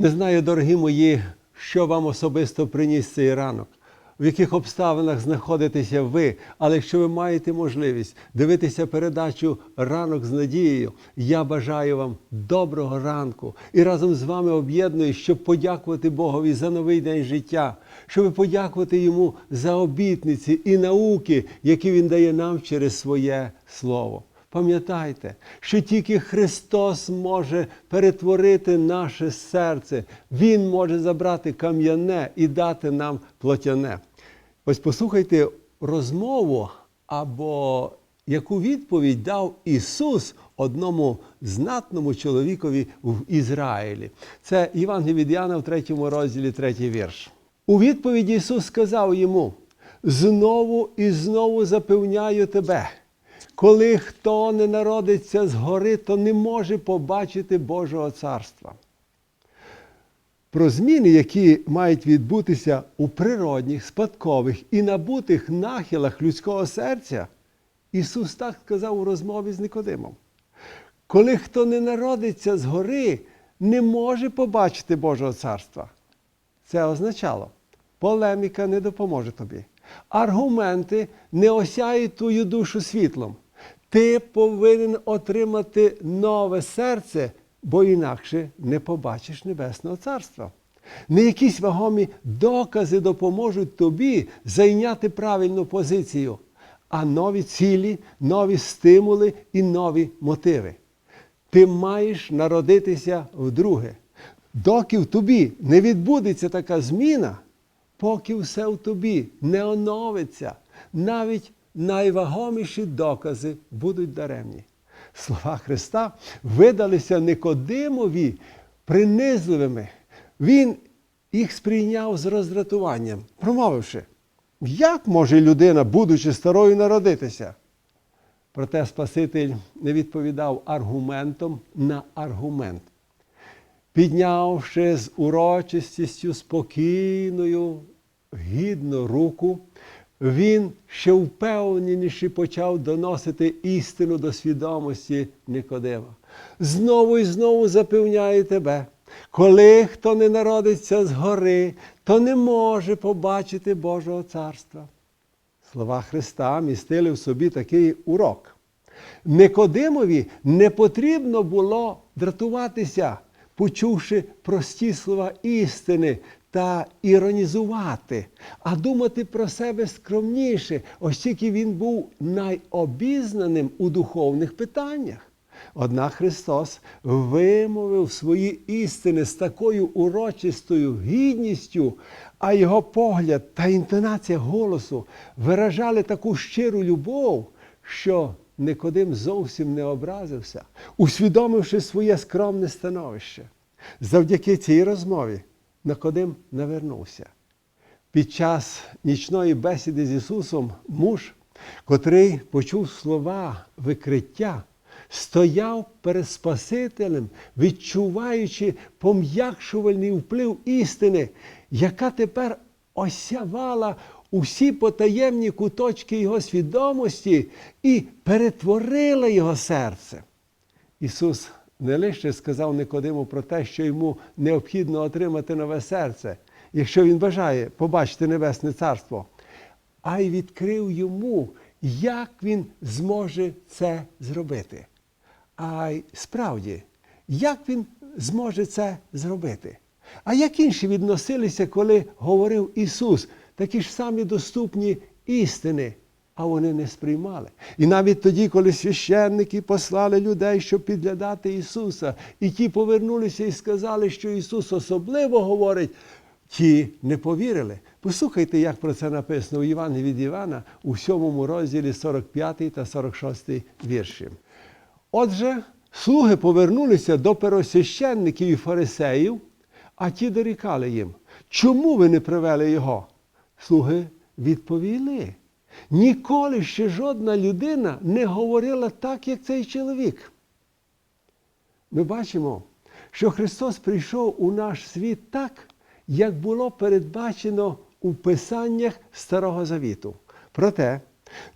Не знаю, дорогі мої, що вам особисто приніс цей ранок, в яких обставинах знаходитеся ви. Але якщо ви маєте можливість дивитися передачу Ранок з надією, я бажаю вам доброго ранку і разом з вами об'єднуюсь, щоб подякувати Богові за новий день життя, щоб подякувати йому за обітниці і науки, які він дає нам через своє слово. Пам'ятайте, що тільки Христос може перетворити наше серце. Він може забрати кам'яне і дати нам плотяне. Ось послухайте розмову або яку відповідь дав Ісус одному знатному чоловікові в Ізраїлі. Це від Іоанна в третьому розділі, третій вірш. У відповіді Ісус сказав йому: знову і знову запевняю тебе. Коли хто не народиться згори, то не може побачити Божого царства. Про зміни, які мають відбутися у природних, спадкових і набутих нахилах людського серця, Ісус так сказав у розмові з Никодимом. Коли хто не народиться згори, не може побачити Божого царства. Це означало, полеміка не допоможе тобі. Аргументи не осяють твою душу світлом. Ти повинен отримати нове серце, бо інакше не побачиш Небесного Царства. Не якісь вагомі докази допоможуть тобі зайняти правильну позицію, а нові цілі, нові стимули і нові мотиви. Ти маєш народитися вдруге. Доки в тобі не відбудеться така зміна, поки все в тобі не оновиться, навіть найвагоміші докази будуть даремні. Слова Христа видалися Никодимові принизливими. Він їх сприйняв з роздратуванням, промовивши, як може людина, будучи старою, народитися? Проте Спаситель не відповідав аргументом на аргумент. Піднявши з урочистістю спокійною, гідну руку, він ще впевненіше почав доносити істину до свідомості Никодима. Знову і знову запевняю тебе, коли хто не народиться згори, то не може побачити Божого царства. Слова Христа містили в собі такий урок. Никодимові не потрібно було дратуватися, почувши прості слова істини та іронізувати, а думати про себе скромніше, оскільки він був найобізнаним у духовних питаннях. Однак Христос вимовив свої істини з такою урочистою гідністю, а його погляд та інтонація голосу виражали таку щиру любов, що Никодим зовсім не образився, усвідомивши своє скромне становище. Завдяки цій розмові Никодим навернувся. Під час нічної бесіди з Ісусом муж, котрий почув слова викриття, стояв перед Спасителем, відчуваючи пом'якшувальний вплив істини, яка тепер осявала усі потаємні куточки його свідомості і перетворила його серце. Ісус не лише сказав Никодиму про те, що йому необхідно отримати нове серце, якщо він бажає побачити Небесне Царство, а й відкрив йому, як він зможе це зробити. А й справді, як він зможе це зробити? А як інші відносилися, коли говорив Ісус, такі ж самі доступні істини, а вони не сприймали. І навіть тоді, коли священники послали людей, щоб підглядати Ісуса, і ті повернулися і сказали, що Ісус особливо говорить, ті не повірили. Послухайте, як про це написано у Івані від Івана у 7 розділі 45 та 46 вірші. Отже, слуги повернулися до первосвященників і фарисеїв, а ті дорікали їм, чому ви не привели його? Слуги відповіли. Ніколи ще жодна людина не говорила так, як цей чоловік. Ми бачимо, що Христос прийшов у наш світ так, як було передбачено у Писаннях Старого Завіту. Проте,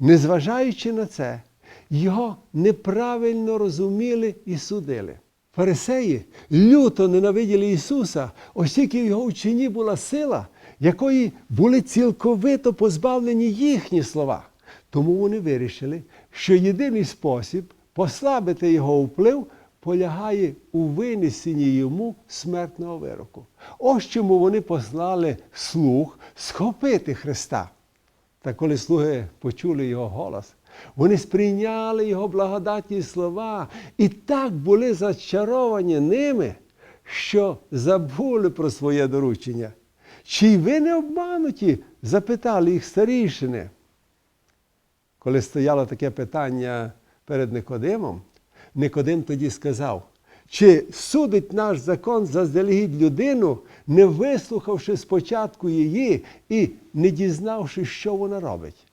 незважаючи на це, його неправильно розуміли і судили. Фарисеї люто ненавиділи Ісуса, оскільки в його вченні була сила, якої були цілковито позбавлені їхні слова. Тому вони вирішили, що єдиний спосіб послабити його вплив полягає у винесенні йому смертного вироку. Ось чому вони послали слуг схопити Христа. Та коли слуги почули його голос, вони сприйняли його благодатні слова і так були зачаровані ними, що забули про своє доручення. Чи й ви не обмануті? запитали їх старішини. Коли стояло таке питання перед Никодимом, Никодим тоді сказав, чи судить наш закон заздалегідь людину, не вислухавши спочатку її і не дізнавши, що вона робить.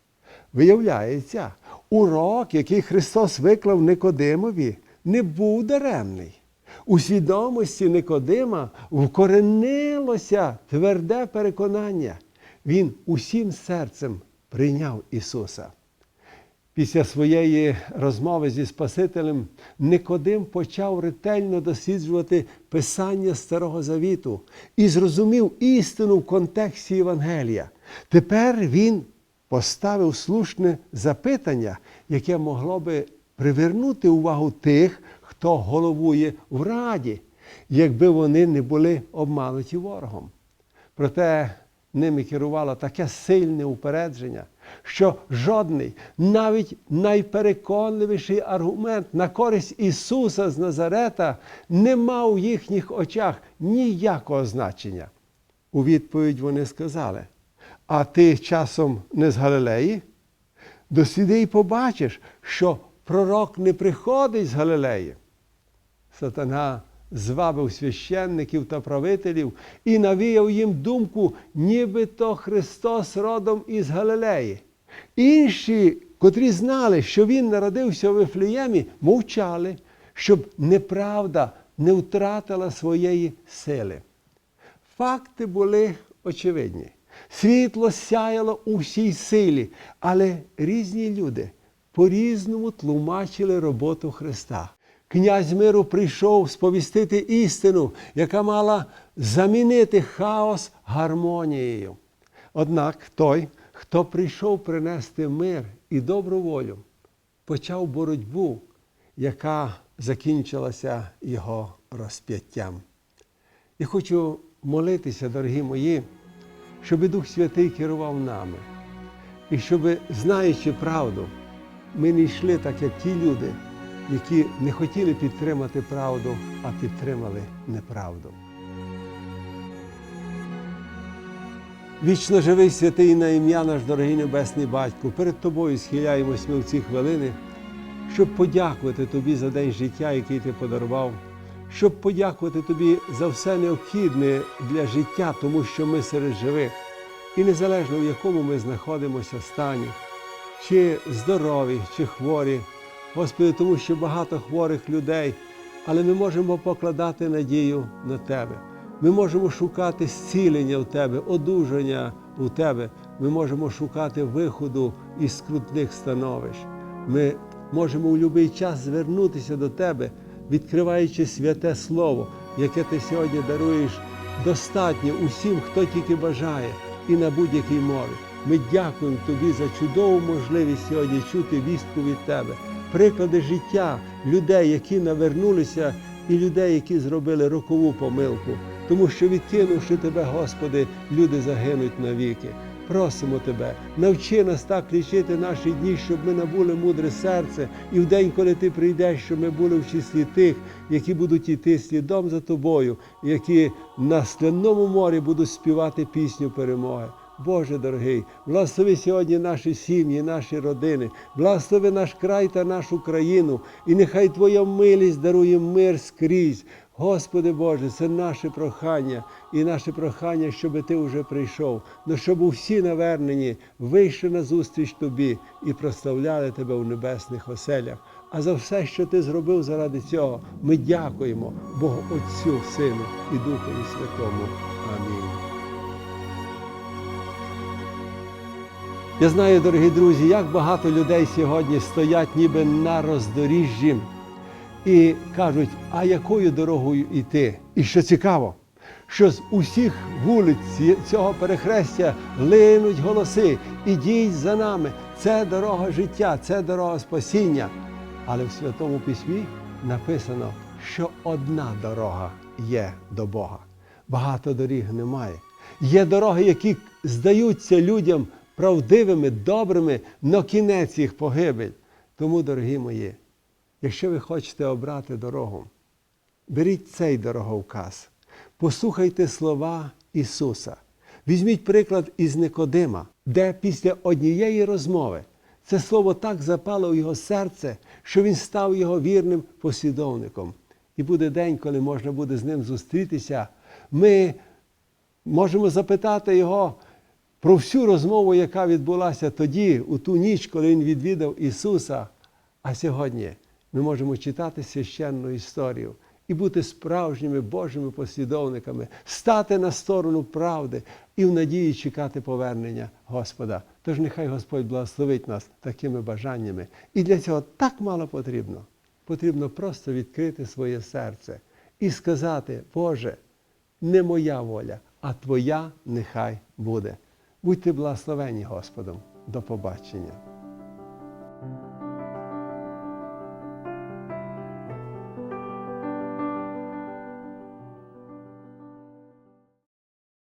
Виявляється, урок, який Христос виклав Никодимові, не був даремний. У свідомості Никодима вкоренилося тверде переконання. Він усім серцем прийняв Ісуса. Після своєї розмови зі Спасителем Никодим почав ретельно досліджувати Писання Старого Завіту і зрозумів істину в контексті Євангелія. Тепер він поставив слушне запитання, яке могло би привернути увагу тих, хто головує в раді, якби вони не були обмануті ворогом. Проте ними керувало таке сильне упередження, що жодний, навіть найпереконливіший аргумент на користь Ісуса з Назарета не мав в їхніх очах ніякого значення. У відповідь вони сказали: А ти часом не з Галилеї? Досліди і побачиш, що пророк не приходить з Галилеї. Сатана звабив священників та правителів і навіяв їм думку, нібито Христос родом із Галилеї. Інші, котрі знали, що Він народився в Вифлеємі, мовчали, щоб неправда не втратила своєї сили. Факти були очевидні. Світло сяяло у всій силі, але різні люди по-різному тлумачили роботу Христа. Князь миру прийшов сповістити істину, яка мала замінити хаос гармонією. Однак той, хто прийшов принести мир і добру волю, почав боротьбу, яка закінчилася його розп'яттям. Я хочу молитися, дорогі мої, щоб Дух Святий керував нами. І щоб, знаючи правду, ми не йшли так, як ті люди, які не хотіли підтримати правду, а підтримали неправду. Вічно живий святий на ім'я наш дорогий Небесний Батько, перед Тобою схиляємось ми в ці хвилини, щоб подякувати Тобі за день життя, який Ти подарував, щоб подякувати Тобі за все необхідне для життя, тому що ми серед живих. І незалежно в якому ми знаходимося стані, чи здорові, чи хворі, Господи, тому що багато хворих людей, але ми можемо покладати надію на Тебе. Ми можемо шукати зцілення в Тебе, одужання у Тебе. Ми можемо шукати виходу із скрутних становищ. Ми можемо у будь-який час звернутися до Тебе, відкриваючи святе Слово, яке Ти сьогодні даруєш достатньо усім, хто тільки бажає, і на будь-якій мові. Ми дякуємо Тобі за чудову можливість сьогодні чути вістку від Тебе, приклади життя людей, які навернулися, і людей, які зробили рокову помилку, тому що відкинувши Тебе, Господи, люди загинуть навіки. Просимо Тебе, навчи нас так лічити наші дні, щоб ми набули мудре серце, і в день, коли Ти прийдеш, щоб ми були в числі тих, які будуть йти слідом за Тобою, які на скляному морі будуть співати пісню перемоги. Боже дорогий, благослови сьогодні наші сім'ї, наші родини, благослови наш край та нашу країну, і нехай Твоя милість дарує мир скрізь. Господи Боже, це наше прохання і наше прохання, щоб Ти вже прийшов, но щоб усі навернені вийшли на зустріч Тобі і прославляли Тебе у небесних оселях. А за все, що Ти зробив заради цього, ми дякуємо Богу Отцю, Сину і Духові Святому. Амінь. Я знаю, дорогі друзі, як багато людей сьогодні стоять ніби на роздоріжжі і кажуть, а якою дорогою йти? І що цікаво, що з усіх вулиць цього перехрестя линуть голоси. Ідіть за нами. Це дорога життя, це дорога спасіння. Але в Святому Письмі написано, що одна дорога є до Бога. Багато доріг немає. Є дороги, які здаються людям правдивими, добрими, но кінець їх погибель. Тому, дорогі мої, якщо ви хочете обрати дорогу, беріть цей дороговказ, послухайте слова Ісуса. Візьміть приклад із Никодима, де після однієї розмови це слово так запало у його серце, що він став його вірним послідовником. І буде день, коли можна буде з ним зустрітися. Ми можемо запитати його про всю розмову, яка відбулася тоді, у ту ніч, коли він відвідав Ісуса. А сьогодні ми можемо читати священну історію і бути справжніми Божими послідовниками, стати на сторону правди і в надії чекати повернення Господа. Тож нехай Господь благословить нас такими бажаннями. І для цього так мало потрібно. Потрібно просто відкрити своє серце і сказати, Боже, не моя воля, а Твоя нехай буде. Будьте благословені Господом. До побачення.